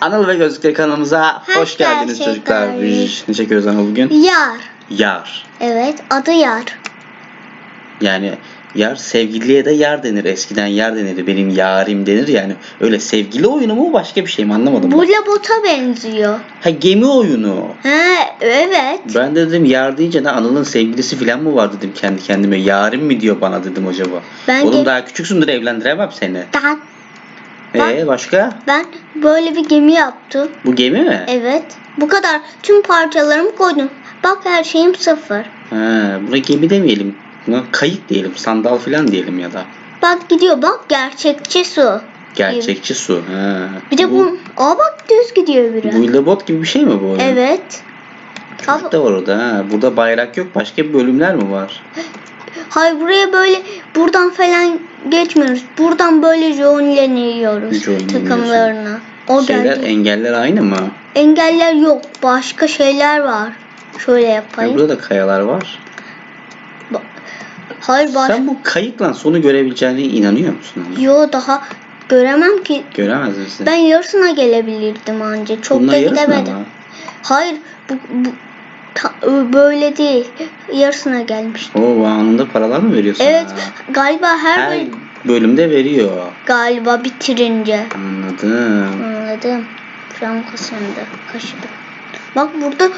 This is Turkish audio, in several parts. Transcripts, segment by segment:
Anıl ve Gözlükleri kanalımıza hoş, geldiniz geldiniz çocuklar. Üş, Ne çekiyoruz Anıl bugün? Yar. Yar. Evet adı Yar. Yani yar sevgiliye de yar denir. Eskiden yar denirdi. Benim yarim denir yani. Öyle sevgili oyunu mu başka bir şey mi anlamadım. Bu ben. labota benziyor. Ha gemi oyunu. He evet. Ben de dedim yar deyince de Anıl'ın sevgilisi falan mı var dedim kendi kendime. Yarim mi diyor bana dedim acaba. Ben Oğlum de- daha küçüksündür evlendiremem seni. Ben, Ee başka? ben böyle bir gemi yaptım. Bu gemi mi? Evet. Bu kadar. Tüm parçalarımı koydum. Bak her şeyim sıfır. Ha, buna gemi demeyelim. Buna kayık diyelim. Sandal falan diyelim ya da. Bak gidiyor bak gerçekçi su. Gerçekçi su. Ha. Bir de bu, aa bak düz gidiyor biraz. Bu bot gibi bir şey mi bu? Evet. Çocuk da var orada ha. Burada bayrak yok. Başka bölümler mi var? hayır buraya böyle buradan falan geçmiyoruz. Buradan böyle Jonleniyorsun. takımlarına. O Şeyler, geldi. engeller aynı mı? Engeller yok. Başka şeyler var. Şöyle Ya yapayım. burada da kayalar var. Hayır baş... Sen bu kayıkla sonu görebileceğine inanıyor musun? Yo daha göremem ki. Göremez misin? Ben yarısına gelebilirdim anca. Çok Bununla da gidemedim. Hayır bu, bu ta- böyle değil. Yarısına gelmiştim. Oo anında paralar mı veriyorsun? Evet galiba her, Her böl- bölümde veriyor. galiba bitirince. Anladım. Anladım. Şuan kasındı. Kaşıdı. Bak burada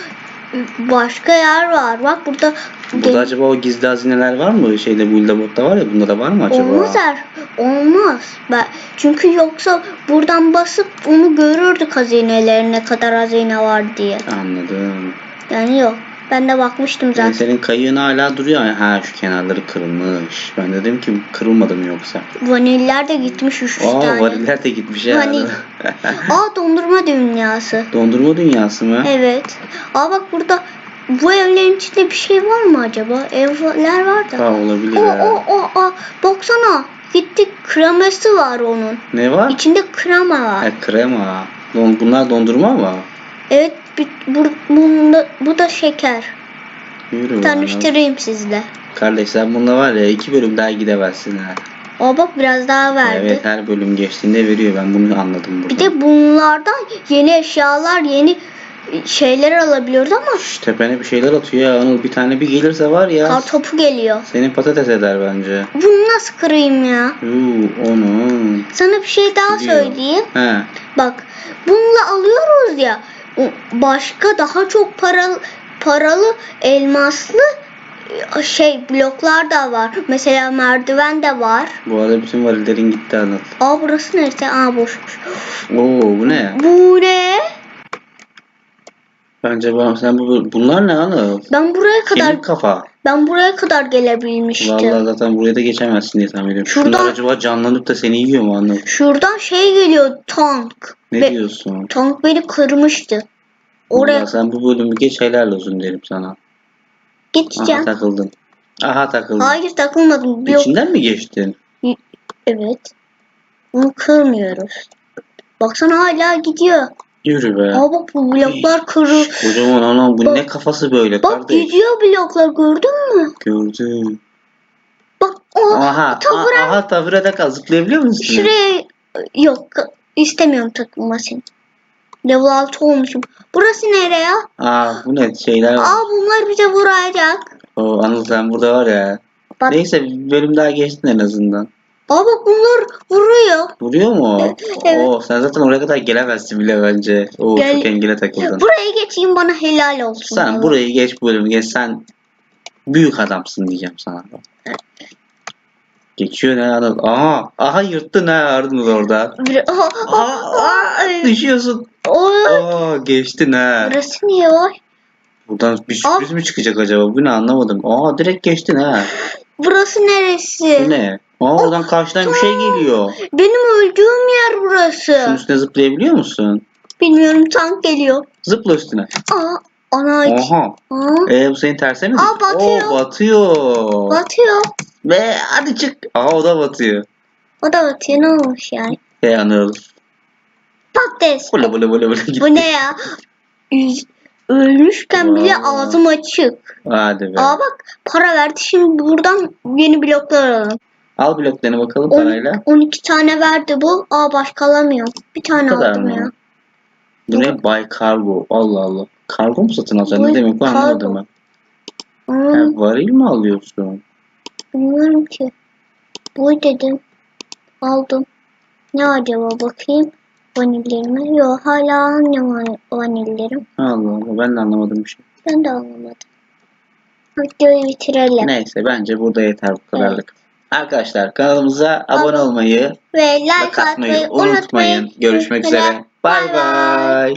başka yer var. Bak burada Burada acaba o gizli hazineler var mı? Şeyde bu botta var ya bunda da var mı acaba? Olmaz er. Olmaz. Ben, çünkü yoksa buradan basıp onu görürdük hazineler ne kadar hazine var diye. Anladım. Yani yok. Ben de bakmıştım Yani zaten. senin kayığın hala duruyor. Ha şu kenarları kırılmış. Ben dedim ki kırılmadı mı yoksa? Vaniller de gitmiş üç Aa tane. variller de gitmiş ya. Vanil. Aa dondurma dünyası. Dondurma dünyası mı? Evet. Aa bak burada bu evlerin içinde bir şey var mı acaba? Evler var da. Ha olabilir O ha. o o o. Baksana. Gittik kreması var onun. Ne var? İçinde krema var. Ha, krema. Don, bunlar dondurma mı? Evet bir- bu, bunda, bu da şeker. Yürü. Tanıştırayım sizle. Kardeş sen bununla var ya iki bölüm daha gidemezsin ha. Aa bak biraz daha verdi. Evet her bölüm geçtiğinde veriyor. Ben bunu anladım burada. Bir de bunlardan yeni eşyalar, yeni şeyler alabiliyoruz ama Şş, tepene bir şeyler atıyor ya Anıl. Bir tane bir gelirse var ya. kar topu geliyor. Seni patates eder bence. Bunu nasıl kırayım ya? Yuu onu. Sana bir şey daha Gidiyor. söyleyeyim. He. Bak bununla alıyoruz ya. Başka daha çok paralı paralı elmaslı e, şey bloklar da var. Mesela merdiven de var. Bu arada bütün varillerin gitti Anıl. Aa burası neresi? Aa boşmuş. Oo bu ne? Bu ne? Bence bana sen bu bunlar ne Anıl? Ben buraya kadar Kemik kafa. ben buraya kadar gelebilmiştim. Vallahi zaten buraya da geçemezsin diye tahmin ediyorum. Şuradan- Şunlar acaba canlanıp da seni yiyor mu Anıl? Şuradan şey geliyor tank. Ne Ve- diyorsun? Tank beni kırmıştı. Oraya Vallahi sen bu bölümü geç helal olsun derim sana. Aha geçeceğim. takıldın. Aha takıldın. Hayır takılmadım. Yok. İçinden mi geçtin? Evet. Bunu kırmıyoruz. Baksana hala gidiyor. Yürü be. Aa bak bu bloklar kırı. Şş, Kocaman anam bu Bak- ne kafası böyle Bak kardeş? gidiyor bloklar gördün mü? Gördüm. Bak o Aha, tavıra- aha taburede kal. Zıplayabiliyor musun? şuraya yok istemiyorum takılmasını. Level 6 olmuşum. Burası nereye? Aa bu ne şeyler var. Aa bunlar bize vuracak. Oo, Anıl sen burada var ya. Bak. Neyse bir bölüm daha geçtin en azından. Aa bak bunlar vuruyor. Vuruyor mu? Evet. Oo, sen zaten oraya kadar gelemezsin bile bence. Oo, Gel- çok engele takıldın. Buraya geçeyim bana helal olsun. Sen ya. burayı geç bu bölümü geç. Sen büyük adamsın diyeceğim sana. Geçiyor ne Anıl? Aha, aha yırttın ha Arnold orada. Aa, aa, Aa, aa, Düşüyorsun. aa. Aa, geçtin ha. Burası niye var? Buradan bir sürpriz mi çıkacak acaba? Bu ne anlamadım. Aa direkt geçtin ha. Burası neresi? Bu ne? Aa oradan karşıdan bir şey geliyor. Benim öldüğüm yer Şunun burası. üstüne zıplayabiliyor musun? Bilmiyorum tank geliyor. Zıpla üstüne. Aa, ana. Oha. Aa, Ee bu senin tersine mi? Aa, batıyor. Oo batıyor. batıyor. Ve hadi çık. Aa o da batıyor. O da batıyor ne olmuş yani? Hey Anıl. Patates. Bula bula bula bula gitti. Bu ne ya? Yüz- Ölmüşken bile ağzım açık. Hadi be. Aa bak para verdi şimdi buradan yeni bloklar alalım. Al bloklarını bakalım On- parayla. 12 tane verdi bu. Aa başka alamıyorum. Bir tane Bu kadar aldım mı? ya. Bu ne? Bay Kargo. Allah Allah. Kargo mu satın alacaksın? Ne Bu demek bu anlamadım kargo. ben. Aa, Ha, varil mi alıyorsun? bilmiyorum ki. Bu dedim. Aldım. Ne acaba bakayım. Vanillerime. Yok hala van- vanillerim. Allah Allah ben de anlamadım bir şey. Ben de anlamadım. Videoyu bitirelim. Neyse bence burada yeter bu kadarlık. Arkadaşlar kanalımıza abone olmayı, Ve like atmayı unutmayın. Görüşmek üzere. Bay. bay.